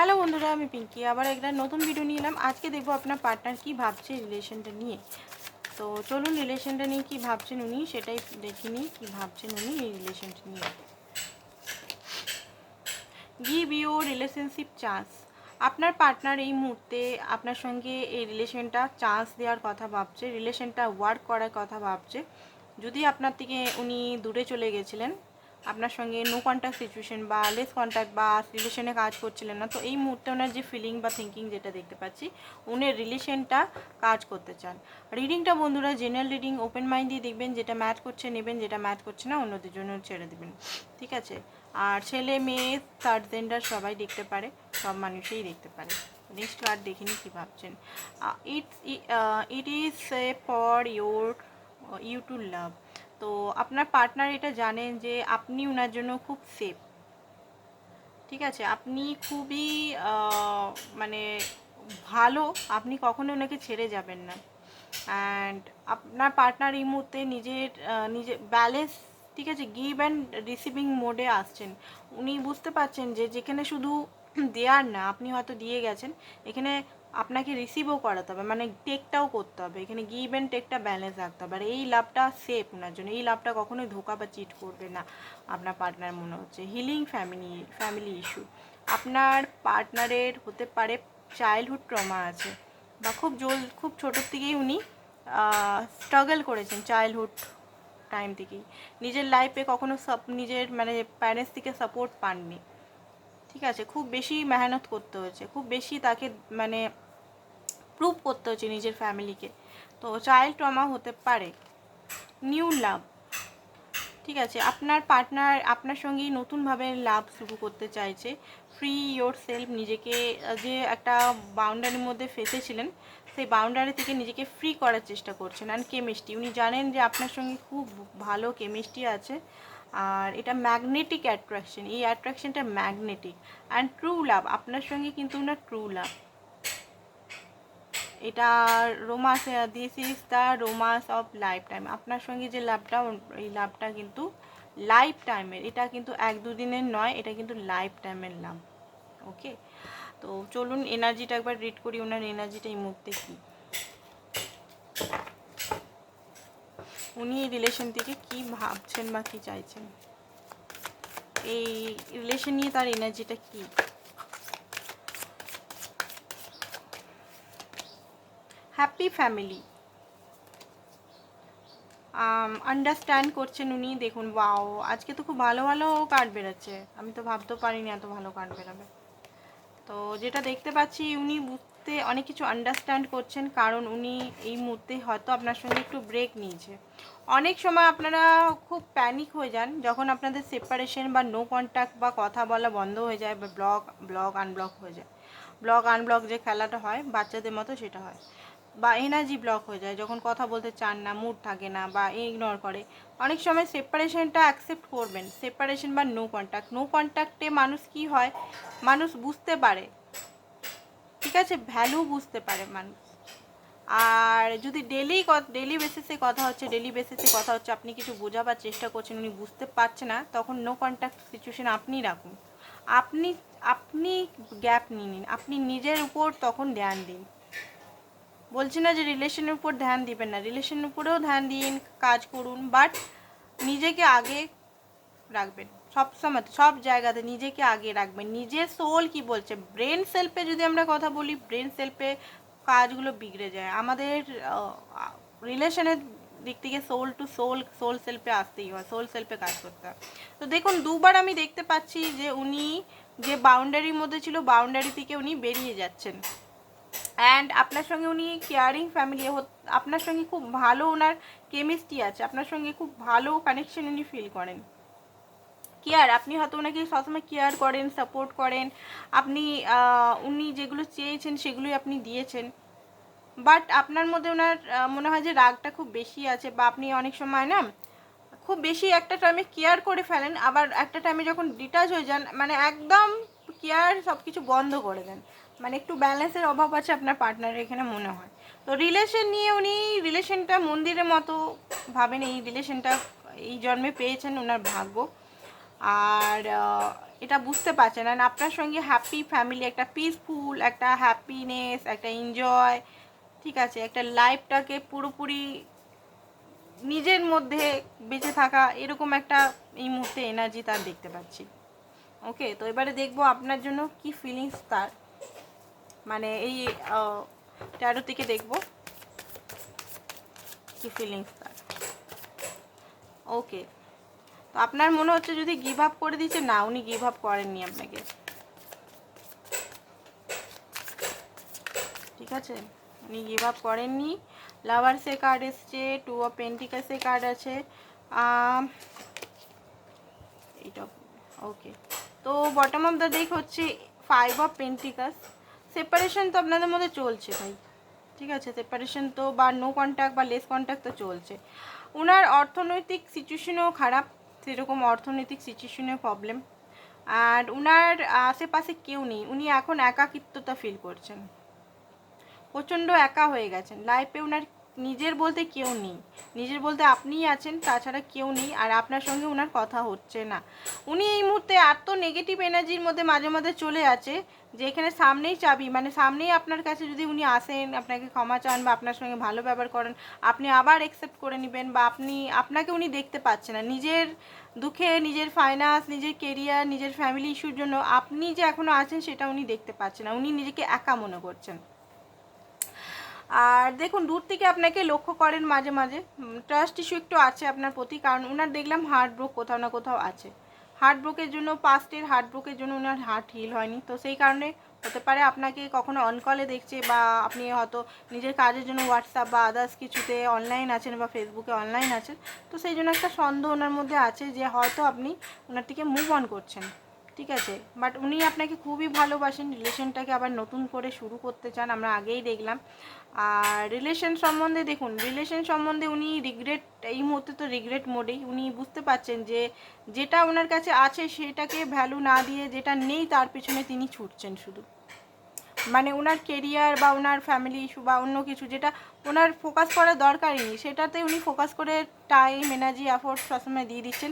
Hello বন্ধুরা, আমি পিঙ্কি। আবার একটা নতুন ভিডিও নিয়ে এলাম। আজকে দেখব আপনার পার্টনার কি ভাবছে রিলেশনটা নিয়ে। তো চলুন রিলেশনটা নিয়ে কি ভাবছেন উনি, সেটাই দেখিনি কি ভাবছেন উনি এই রিলেশনটা নিয়ে। গিভ ইউর রিলেশনশিপ চান্স আপনার পার্টনার এই মুহূর্তে আপনার সঙ্গে এই রিলেশনটা চান্স দেওয়ার কথা ভাবছে রিলেশনটা ওয়ার্ক করার কথা ভাবছে। যদি আপনার থেকে উনি দূরে চলে গেছিলেন আপনার সঙ্গে নো কন্ট্যাক্ট সিচুয়েশন বা লেস কন্ট্যাক্ট বা রিলেশনে কাজ করছিলেন না, তো এই মুহূর্তে ওনার যে ফিলিং বা থিঙ্কিং যেটা দেখতে পাচ্ছি, উনি রিলেশনটা কাজ করতে চান। রিডিংটা বন্ধুরা জেনারেল রিডিং ওপেন মাইন্ড দিয়ে দেখবেন, যেটা ম্যাচ করছে নেবেন, যেটা ম্যাচ করছে না, অন্যদের জন্য ছেড়ে দেবেন। ঠিক আছে? আর ছেলে, মেয়ে থার্ড জেন্ডার সবাই দেখতে পারে, সব মানুষই দেখতে পারে। নেক্সট কার্ড দেখিনি কী ভাবছেন। It's it is a for your you to love তো আপনার পার্টনার এটা জানেন যে আপনি ওনার জন্য খুব সেফ ঠিক আছে? আপনি খুবই মানে ভালো, আপনি কখনো ওনাকে ছেড়ে যাবেন না। অ্যান্ড আপনার পার্টনার এই মুহূর্তে নিজের নিজের ব্যালেন্স ঠিক আছে? গিভ অ্যান্ড রিসিভিং মোডে আসছেন। উনি বুঝতে পারছেন যে যেখানে শুধু দেওয়ার না, আপনি হয়তো দিয়ে গেছেন। এখানে আপনাকে রিসিভও করাতে হবে মানে টেকটাও করতে হবে। এখানে গিভ অ্যান্ড টেকটা ব্যালেন্স রাখতে হবে। আর এই লাভটা সেফ ওনার জন্য এই লাভটা কখনোই ধোকা বা চিট করবে না আপনার পার্টনার মনে হচ্ছে। হিলিং ফ্যামিলি ফ্যামিলি ইস্যু আপনার পার্টনারের হতে পারে চাইল্ডহুড ট্রমা আছে, বা খুব জল, খুব ছোটোর থেকেই উনি স্ট্রাগল করেছেন চাইল্ডহুড টাইম থেকেই। নিজের লাইফে কখনো সাপ নিজের মানে প্যারেন্টস থেকে সাপোর্ট পাননি। ঠিক আছে, খুব বেশি মেহনত করতে হয়েছে, খুব বেশি তাকে মানে প্রুভ করতে হচ্ছে নিজের ফ্যামিলিকে তো চাইল্ড ট্রমা হতে পারে নিউ লাভ ঠিক আছে, আপনার পার্টনার আপনার সঙ্গেই নতুনভাবে লাভ শুরু করতে চাইছে ফ্রি ইয়োর সেলফ নিজেকে যে একটা বাউন্ডারির মধ্যে ফেসেছিলেন, সেই বাউন্ডারি থেকে নিজেকে ফ্রি করার চেষ্টা করছেন। অ্যান্ড কেমিস্ট্রি উনি জানেন যে আপনার সঙ্গে খুব ভালো কেমিস্ট্রি আছে। আর এটা ম্যাগনেটিক অ্যাট্রাকশন এই অ্যাট্রাকশনটা ম্যাগনেটিক অ্যান্ড ট্রু লাভ আপনার সঙ্গে কিন্তু ওনার ট্রু লাভ এটা romance this is the romance of life time আপনার সঙ্গে যে লাভটা এই লাভটা কিন্তু লাইফ টাইমের এটা কিন্তু এক দুদিনের নয়, এটা কিন্তু লাইফ টাইমের লাভ ওকে তো চলুন এনার্জিটা একবার রিড করি, ওনার এনার্জিটা এই মুহূর্তে কী? উনি এই রিলেশন থেকে কি ভাবছেন বা কি চাইছেন? এই রিলেশন নিয়ে তার এনার্জিটা কি? হ্যাপি ফ্যামিলি আন্ডারস্ট্যান্ড করছেন উনি, দেখুন বাও আজকে তো খুব ভালো ভালো কার্ড বেরোচ্ছে। আমি তো ভাবতেও পারিনি এত ভালো কার্ড বেরোবে। তো যেটা দেখতে পাচ্ছি, উনি বুঝতে অনেক কিছু আন্ডারস্ট্যান্ড করছেন, কারণ উনি এই মুহূর্তে হয়তো আপনার সঙ্গে একটু ব্রেক নিয়েছে। অনেক সময় আপনারা খুব প্যানিক হয়ে যান, যখন আপনাদের সেপারেশন বা নো কন্ট্যাক্ট বা কথা বলা বন্ধ হয়ে যায় বা ব্লক ব্লক আনব্লক হয়ে যায়। ব্লক আনব্লক যে খেলাটা হয়, বাচ্চাদের মতো সেটা হয়। বা এনার্জি ব্লক হয়ে যায়, যখন কথা বলতে চান না মুড থাকে না বা ইগনোর করে। অনেক সময় সেপারেশনটা অ্যাকসেপ্ট করবেন সেপারেশন বা নো কন্ট্যাক্ট নো কন্ট্যাক্টে মানুষ কি হয়? মানুষ বুঝতে পারে। ঠিক আছে ভ্যালু বুঝতে পারে মানুষ। আর যদি ডেলি ডেলি বেসিসে কথা হচ্ছে ডেলি বেসিসে কথা হচ্ছে, আপনি কিছু বোঝাবার চেষ্টা করছেন, উনি বুঝতে পারছে না, তখন নো কন্ট্যাক্ট সিচুয়েশন আপনিই রাখুন। আপনি আপনি গ্যাপ নিয়ে নিন। আপনি নিজের উপর তখন ধ্যান দিন। বলছি না যে রিলেশনের উপর ধ্যান দিবেন না। রিলেশনের উপরেও ধ্যান দিন, কাজ করুন বাট নিজেকে আগে রাখবেন। সব সময় সব জায়গাতে নিজেকে আগে রাখবেন। নিজের সোল কি বলছে? ব্রেন সেলফে যদি আমরা কথা বলি ব্রেন সেলফে কাজগুলো বিগড়ে যায়। আমাদের রিলেশনের দিক থেকে সোল টু সোল সোল সেলফে আসতেই হয় সোল সেলফে কাজ করতে হয়। তো দেখুন, দুবার আমি দেখতে পাচ্ছি যে উনি যে বাউন্ডারির মধ্যে ছিল বাউন্ডারি থেকে উনি বেরিয়ে যাচ্ছেন। অ্যান্ড আপনার সঙ্গে উনি কেয়ারিং ফ্যামিলি আপনার সঙ্গে খুব ভালো ওনার কেমিস্ট্রি আছে। আপনার সঙ্গে খুব ভালো কানেকশন উনি ফিল করেন। কেয়ার আপনি হয়তো ওনাকে সবসময় কেয়ার করেন সাপোর্ট করেন। আপনি উনি যেগুলো চেয়েছেন সেগুলোই আপনি দিয়েছেন। বাট আপনার মধ্যে ওনার মনে হয় যে রাগটা খুব বেশি আছে বা আপনি অনেক সময় না খুব বেশি একটা টাইমে কেয়ার করে ফেলেন, আবার একটা টাইমে যখন ডিটাচ হয়ে যান মানে একদম কেয়ার সব কিছু বন্ধ করে দেন। মানে একটু ব্যালেন্সের অভাব আছে আপনার পার্টনারের এখানে মনে হয়। তো রিলেশন নিয়ে উনি রিলেশনটা মন্দিরের মতো ভাবেন, এই রিলেশনটা এই জন্মে পেয়েছেন ওনার ভাগ্য। আর এটা বুঝতে পারছেন। আর আপনার সঙ্গে হ্যাপি ফ্যামিলি একটা পিসফুল একটা হ্যাপিনেস একটা এনজয় ঠিক আছে? একটা লাইফটাকে পুরোপুরি নিজের মধ্যে বেঁচে থাকা, এরকম একটা এই মুহূর্তে এনার্জি তার দেখতে পাচ্ছি। ওকে তো এবারে দেখব আপনার জন্য কি ফিলিংস তার। মানে এই ট্যারো থেকে দেখব কি ফিলিংস তার। ওকে আপনার মনে হচ্ছে যদি গিভ আপ করে দিচ্ছে না, উনি গিভ আপ করেননি আপনাকে। ঠিক আছে? উনি গিভ আপ করেননি। লাভার্সের কার্ড এসছে টু অফ পেন্টিকাসের কার্ড আছে। এইটা ওকে তো বটম অফ দ্য ডেক হচ্ছে ফাইভ অফ পেন্টিকাস সেপারেশন তো আপনাদের মধ্যে চলছে ভাই। ঠিক আছে? সেপারেশন তো বা নো কন্ট্যাক্ট বা লেস কন্ট্যাক্ট তো চলছে। ওনার অর্থনৈতিক সিচুয়েশনও খারাপ। সেরকম অর্থনৈতিক সিচুয়েশনে প্রবলেম আর ওনার আশেপাশে কেউ নেই। উনি এখন একাকিত্বতা ফিল করছেন। প্রচণ্ড একা হয়ে গেছেন। লাইফে ওনার নিজের বলতে কেউ নেই। নিজের বলতে আপনিই আছেন, তাছাড়া কেউ নেই আর আপনার সঙ্গে ওনার কথা হচ্ছে না। উনি এই মুহূর্তে এত নেগেটিভ এনার্জির মধ্যে মাঝে মাঝে চলে আছে যে এখানে সামনেই চাবি মানে সামনেই আপনার কাছে যদি উনি আসেন, আপনাকে ক্ষমা চান বা আপনার সঙ্গে ভালো ব্যবহার করেন, আপনি আবার অ্যাকসেপ্ট করে নেবেন বা আপনি, আপনাকে উনি দেখতে পাচ্ছেন না। নিজের দুঃখে, নিজের ফাইন্যান্স নিজের কেরিয়ার নিজের ফ্যামিলি ইস্যুর জন্য আপনি যে এখনও আছেন সেটা উনি দেখতে পাচ্ছেন না। উনি নিজেকে একা মনে করছেন। আর দেখুন, দূর থেকে আপনাকে লক্ষ্য করেন মাঝে মাঝে। ট্রাস্ট ইস্যু একটু আছে আপনার প্রতি, কারণ ওনার দেখলাম হার্ট ব্রোক কোথাও না কোথাও আছে। হার্ট ব্রোকের জন্য পাস্টের হার্ট ব্রোকের জন্য ওনার হার্ট হিল হয়নি। তো সেই কারণে হতে পারে আপনাকে কখনো অনকলে দেখছে বা আপনি হয়তো নিজের কাজের জন্য হোয়াটসঅ্যাপ বা আদার্স কিছুতে অনলাইন আছেন বা ফেসবুকে অনলাইন আছেন। তো সেই জন্য একটা সন্দেহ ওনার মধ্যে আছে যে হয়তো আপনি ওনার থেকে মুভ অন করছেন। ঠিক আছে? বাট উনি আপনাকে খুবই ভালোবাসেন। রিলেশনটাকে আবার নতুন করে শুরু করতে চান, আমরা আগেই দেখলাম। আর রিলেশন সম্বন্ধে দেখুন রিলেশন সম্বন্ধে উনি রিগ্রেট এই মুহূর্তে তো রিগ্রেট মোডেই উনি বুঝতে পারছেন যে, যেটা ওনার কাছে আছে সেটাকে ভ্যালু না দিয়ে, যেটা নেই তার পিছনে তিনি ছুটছেন শুধু। মানে ওনার কেরিয়ার বা ওনার ফ্যামিলি ইস্যু বা অন্য কিছু যেটা ওনার ফোকাস করার দরকারই নেই সেটাতে উনি ফোকাস করে টাইম এনার্জি এফোর্ট সবসময় দিয়ে দিচ্ছেন।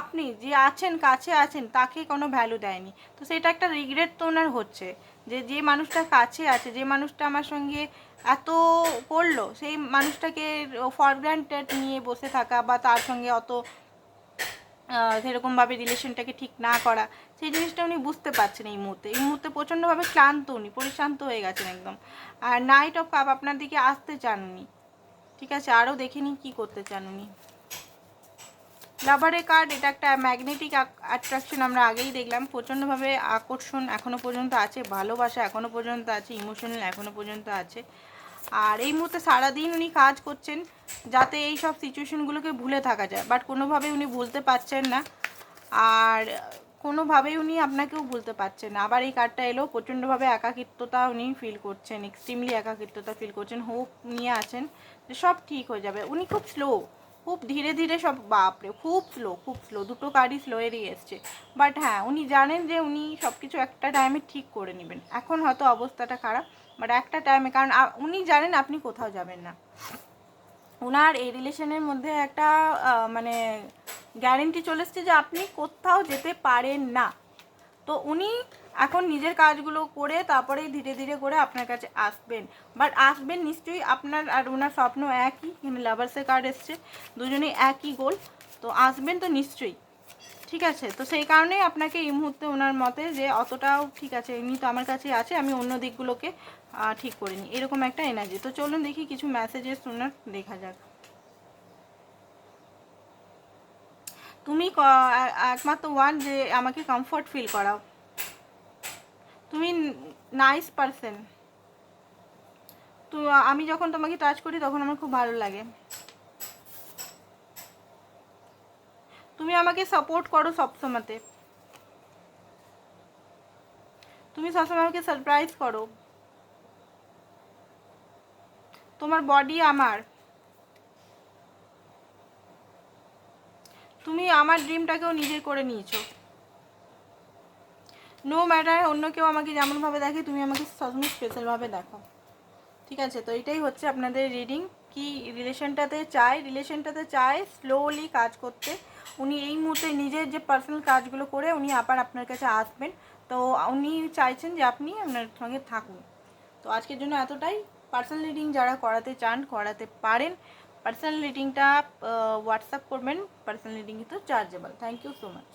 আপনি যে আছেন, কাছে আছেন, তাকে কোনো ভ্যালু দেয়নি। তো সেটা একটা রিগ্রেট তো ওনার হচ্ছে যে যে মানুষটা কাছে আছে, যে মানুষটা আমার সঙ্গে এত করল, সেই মানুষটাকে ফর গ্রান্টেড নিয়ে বসে থাকা বা তার সঙ্গে অত সেরকমভাবে রিলেশনটাকে ঠিক না করা, সেই জিনিসটা উনি বুঝতে পারছেন এই মুহূর্তে। এই মুহূর্তে প্রচণ্ডভাবে ক্লান্ত উনি, পরিশ্রান্ত হয়ে গেছেন একদম। আর নাইট অফ কাপ আপনার দিকে আসতে চান উনি। ঠিক আছে, আরও দেখে নিই কী করতে চান উনি। লাভারের কার্ড এটা একটা ম্যাগনেটিক অ্যাট্রাকশন আমরা আগেই দেখলাম। প্রচণ্ডভাবে আকর্ষণ এখনও পর্যন্ত আছে, ভালোবাসা এখনও পর্যন্ত আছে ইমোশনাল এখনও পর্যন্ত আছে। আর এই মুহূর্তে সারাদিন উনি কাজ করছেন যাতে এই সব সিচুয়েশনগুলোকে ভুলে থাকা যায়। বাট কোনোভাবেই উনি ভুলতে পারছেন না। আর কোনোভাবেই উনি আপনাকেও ভুলতে পারছেন না। আবার এই কার্ডটা এলো, প্রচণ্ডভাবে একাকিত্বতা উনি ফিল করছেন এক্সট্রিমলি একাকিত্বতা ফিল করছেন হোপ নিয়ে আছেন যে সব ঠিক হয়ে যাবে। উনি খুব স্লো খুব ধীরে ধীরে সব, বাপরে, খুব স্লো খুব স্লো দুটো কার্ডই স্লোয়েরই এসছে। বাট হ্যাঁ উনি জানেন যে উনি সব কিছু একটা টাইমে ঠিক করে নেবেন। এখন হয়তো অবস্থাটা খারাপ। বাট একটা টাইমে কারণ উনি জানেন আপনি কোথাও যাবেন না। ওনার এই রিলেশনের মধ্যে একটা মানে গ্যারেন্টি চলে এসছে যে আপনি কোথাও যেতে পারেন না। তো উনি এখন নিজের কাজগুলো করে তারপরে ধীরে ধীরে করে আপনার কাছে আসবেন। বাট আসবেন নিশ্চয়ই আপনার আর ওনার স্বপ্ন একই লাভার্সের কার্ড এসছে, দুজনেই একই গোল তো আসবেন তো নিশ্চয়ই। ঠিক আছে? তো সেই কারণেই আপনাকে এই মুহূর্তে ওনার মতে যে অতটাও ঠিক আছে, এমনি তো আমার কাছে আছে, আমি অন্য দিকগুলোকে ঠিক করে নিই এরকম একটা এনার্জি তো চলুন দেখি কিছু মেসেজেস ওনার দেখা যাক। তুমি একমাত্র ওয়ান যে আমাকে কমফর্ট ফিল করাও। তুমি নাইস পারসন তো আমি যখন তোমাকে টাচ করি, তখন আমার খুব ভালো লাগে। তুমি আমাকে সাপোর্ট করো সবসময়তে। তুমি সবসময় আমাকে সারপ্রাইজ করো। তোমার বডি আমার। তুমি আমার ড্রিমটাকেও নিজের করে নিয়েছো। নো ম্যাটার অন্য কেউ আমাকে যেমনভাবে দেখে, তুমি আমাকে সবসময় স্পেশালভাবে দেখো। ঠিক আছে? তো এটাই হচ্ছে আপনাদের রিডিং কি রিলেশনটাতে চায় রিলেশনটাতে চায় স্লোলি কাজ করতে। উনি এই মুহূর্তে নিজের যে পার্সোনাল কাজগুলো করে উনি আবার আপনার কাছে আসবেন। তো উনি চাইছেন যে আপনি আপনার সঙ্গে থাকুন। তো আজকের জন্য এতটাই। পার্সোনাল রিডিং যারা করাতে চান, করাতে পারেন। পার্সোনাল রিডিংটা হোয়াটসঅ্যাপ করবেন। পার্সোনাল রিডিং কিন্তু chargeable thank you so much